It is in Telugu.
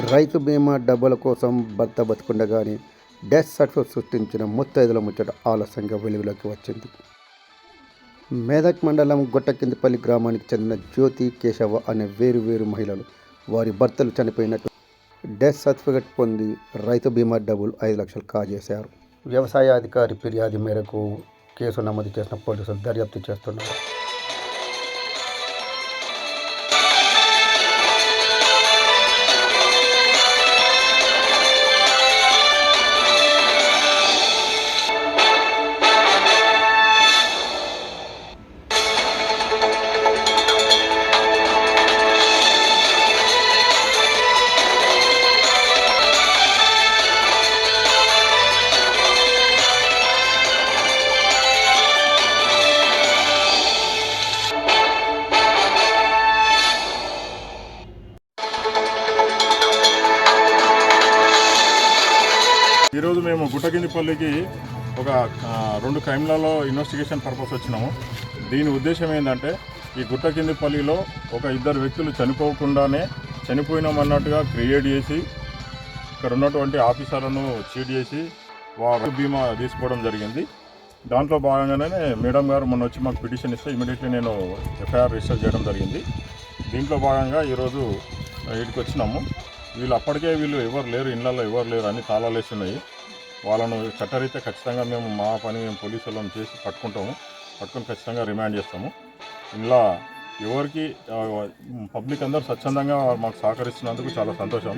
రైతు బీమా డబ్బుల కోసం భర్త బతుకుండగానే డెత్ సర్టిఫికేట్ సృష్టించిన ముత్తైదుల ముచ్చట ఆలస్యంగా వెలుగులోకి వచ్చింది. మేదక్ మండలం గుట్టకిందిపల్లి గ్రామానికి చెందిన జ్యోతి కేశవ అనే వేరు వేరు మహిళలు వారి భర్తలు చనిపోయినట్టు డెత్ సర్టిఫికేట్ పొంది రైతు బీమా డబ్బులు ఐదు లక్షలు కాజేశారు. వ్యవసాయ అధికారి ఫిర్యాదు మేరకు కేసు నమోదు చేసిన పోలీసులు దర్యాప్తు చేస్తున్నారు. ఈరోజు మేము గుట్టగిందిపల్లికి ఒక రెండు క్రైమ్లలో ఇన్వెస్టిగేషన్ పర్పస్ వచ్చినాము. దీని ఉద్దేశం ఏంటంటే ఈ గుట్టకిందిపల్లిలో ఒక ఇద్దరు వ్యక్తులు చనిపోకుండానే చనిపోయినామన్నట్టుగా క్రియేట్ చేసి ఇక్కడ ఉన్నటువంటి ఆఫీసర్లను చీట్ చేసి వారు బీమా తీసుకోవడం జరిగింది. దాంట్లో భాగంగానే మేడం గారు మొన్న వచ్చి మాకు పిటిషన్ ఇస్తే ఇమీడియట్లీ నేను ఎఫ్ఐఆర్ రిజిస్టర్ చేయడం జరిగింది. దీంట్లో భాగంగా ఈరోజు ఇక్కడికి వచ్చినాము. వీళ్ళు అప్పటికే వీళ్ళు ఎవరు లేరు ఇళ్ళల్లో ఎవరు లేరు అన్ని తాళాలు వేసి ఉన్నాయి వాళ్ళను చట్టరీత్యా ఖచ్చితంగా మేము మా పని మేము పోలీసు వాళ్ళని చేసి పట్టుకుంటాము. పట్టుకొని ఖచ్చితంగా రిమాండ్ చేస్తాము. ఇలా ఎవరికి పబ్లిక్ అందరూ స్వచ్ఛందంగా మాకు సహకరిస్తున్నందుకు చాలా సంతోషం.